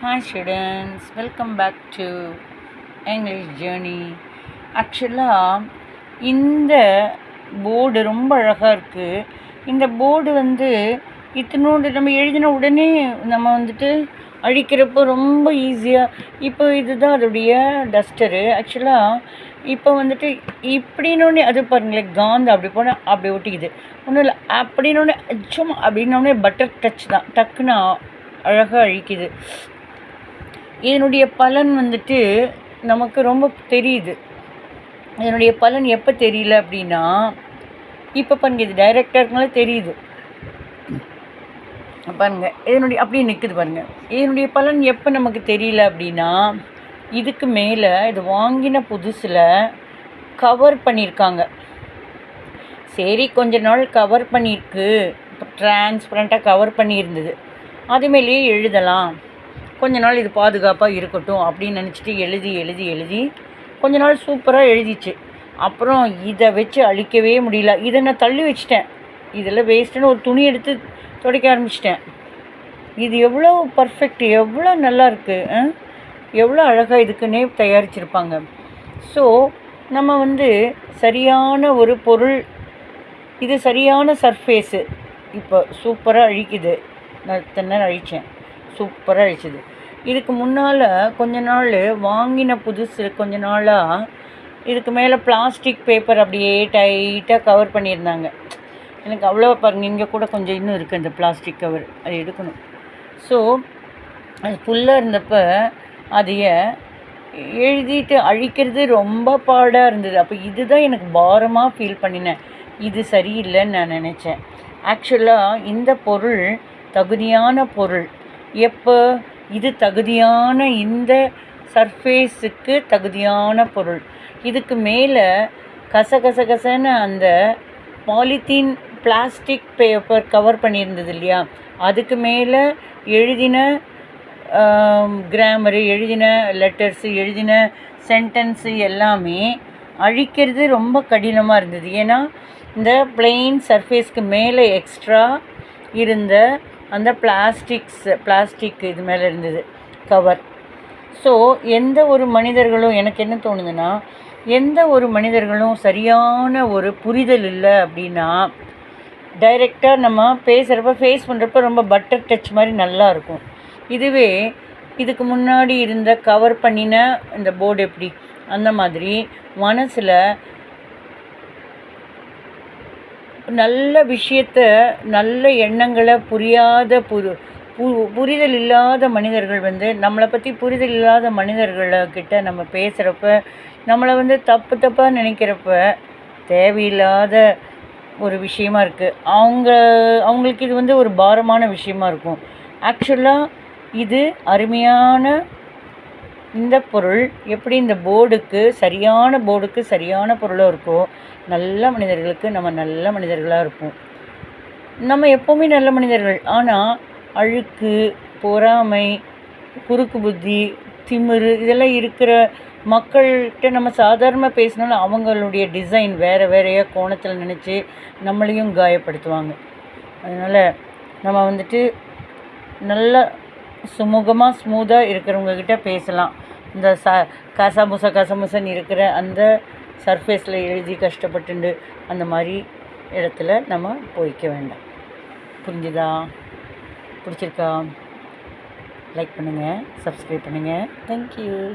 Hi students welcome back to English journey ஆக்சுவலாக இந்த board ரொம்ப அழகாக இருக்குது இந்த போர்டு வந்து இத்தனோடு நம்ம எழுதின உடனே நம்ம வந்துட்டு அழிக்கிறப்போ ரொம்ப ஈஸியாக இப்போ இதுதான் அதோடைய டஸ்டரு ஆக்சுவலாக இப்போ வந்துட்டு இப்படின்னொடனே அது பாருங்களேன் காந்த அப்படி போனால் அப்படி ஒட்டிக்குது. ஒன்றும் இல்லை அப்படின்னொடனே சும்மா அப்படின்னோடனே பட்டர் டச் தான். டக்குன்னு அழகாக அழிக்குது. இதனுடைய பலன் வந்துட்டு நமக்கு ரொம்ப தெரியுது. இதனுடைய பலன் எப்போ தெரியல அப்படின்னா இப்போ பாருங்க இது டைரெக்டாக தெரியுது. பாருங்க இதனுடைய அப்படியே நிற்குது பாருங்க. இதனுடைய பலன் எப்போ நமக்கு தெரியல அப்படின்னா இதுக்கு மேலே இது வாங்கின புதுசில் கவர் பண்ணியிருக்காங்க சரி கொஞ்ச நாள் கவர் பண்ணியிருக்கு. இப்போ டிரான்ஸ்பரண்ட்டாக கவர் பண்ணியிருந்தது. அதுமேலேயே எழுதலாம். கொஞ்ச நாள் இது பாதுகாப்பாக இருக்கட்டும் அப்படின்னு நினச்சிட்டு எழுதி எழுதி எழுதி கொஞ்ச நாள் சூப்பராக எழுதிச்சு. அப்புறம் இதை வச்சு அழிக்கவே முடியல. இதை நான் தள்ளி வச்சிட்டேன். இதெல்லாம் வேஸ்ட்டுன்னு ஒரு துணி எடுத்து துடைக்க ஆரம்பிச்சிட்டேன். இது எவ்வளோ பர்ஃபெக்ட் எவ்வளோ நல்லா இருக்குது எவ்வளோ அழகாக இதுக்குன்னே தயாரிச்சிருப்பாங்க. ஸோ நம்ம வந்து சரியான ஒரு பொருள் இது சரியான சர்ஃபேஸு இப்போ சூப்பராக அழிக்குது. நான் இத்தனை நேரம் அழித்தேன் சூப்பராக அழிச்சிது இதுக்கு முன்னால் கொஞ்ச நாள் வாங்கின புதுசு கொஞ்ச நாளாக இதுக்கு மேலே பிளாஸ்டிக் பேப்பர் அப்படியே டைட்டாக கவர் பண்ணியிருந்தாங்க. எனக்கு அவ்வளோ பாருங்க இங்கே கூட கொஞ்சம் இன்னும் இருக்குது அந்த பிளாஸ்டிக் கவர் அது எடுக்கணும். ஸோ அது ஃபுல்லாக இருந்தப்போ அதைய எழுதிட்டு அழிக்கிறது ரொம்ப பாடாக இருந்தது. அப்போ இதுதான் எனக்கு பாரமாக ஃபீல் பண்ணினேன். இது சரியில்லைன்னு நான் நினச்சேன். ஆக்சுவலாக இந்த பொருள் தகுதியான பொருள் எப்போ? இது தகுதியான இந்த சர்ஃபேஸுக்கு தகுதியான பொருள். இதுக்கு மேலே கசகசகசன்னு அந்த பாலித்தீன் பிளாஸ்டிக் பேப்பர் கவர் பண்ணியிருந்தது இல்லையா? அதுக்கு மேலே எழுதின கிராமரு எழுதின லெட்டர்ஸு எழுதின சென்டென்ஸு எல்லாமே அழிக்கிறது ரொம்ப கடினமாக இருந்தது. ஏன்னா இந்த பிளெயின் சர்ஃபேஸ்க்கு மேலே எக்ஸ்ட்ரா இருந்த அந்த பிளாஸ்டிக்ஸ் பிளாஸ்டிக் இது மேலே இருந்தது கவர் ஸோ எந்த ஒரு மனிதர்களும் எனக்கு என்ன தோணுதுன்னா எந்த ஒரு மனிதர்களும் சரியான ஒரு புரிதல் இல்லை அப்படின்னா டைரெக்டாக நம்ம பேசுகிறப்ப ஃபேஸ் பண்ணுறப்ப ரொம்ப பட்டர் டச் மாதிரி நல்லா இருக்கும். இதுவே இதுக்கு முன்னாடி இருந்த கவர் பண்ணின இந்த போர்டு எப்படி? அந்த மாதிரி மனசில் நல்ல விஷயத்த நல்ல எண்ணங்களை புரியாத புரு பு புரிதல் இல்லாத மனிதர்கள் வந்து நம்மளை பற்றி புரிதல் இல்லாத மனிதர்கள்கிட்ட நம்ம பேசுகிறப்ப நம்மளை வந்து தப்பு தப்பாக நினைக்கிறப்ப தேவையில்லாத ஒரு விஷயமா இருக்குது அவங்க அவங்களுக்கு இது வந்து ஒரு பாரமான விஷயமா இருக்கும். ஆக்சுவலாக இது அருமையான இந்த பொருள் எப்படி இந்த போர்டுக்கு சரியான போர்டுக்கு சரியான பொருளாக இருக்கோ நல்ல மனிதர்களுக்கு நம்ம நல்ல மனிதர்களாக இருப்போம். நம்ம எப்போவுமே நல்ல மனிதர்கள். ஆனால் அழுக்கு பொறாமை குறுக்கு புத்தி திமிரு இதெல்லாம் இருக்கிற மக்கள்கிட்ட நம்ம சாதாரணமாக பேசினாலும் அவங்களுடைய டிசைன் வேறு வேறையாக கோணத்தில் நினச்சி நம்மளையும் காயப்படுத்துவாங்க. அதனால் நம்ம வந்துட்டு நல்ல சுமூகமாக ஸ்மூத்தாக இருக்கிறவங்கக்கிட்ட பேசலாம். இந்த ச கசமுச கசமுசன்னு இருக்கிற அந்த சர்ஃபேஸில் எழுதி கஷ்டப்பட்டுண்டு அந்த மாதிரி இடத்துல நம்ம போய்க்க வேண்டாம். புரிஞ்சுதா? பிடிச்சிருக்கா? லைக் பண்ணுங்கள் சப்ஸ்கிரைப் பண்ணுங்கள் தேங்க்யூ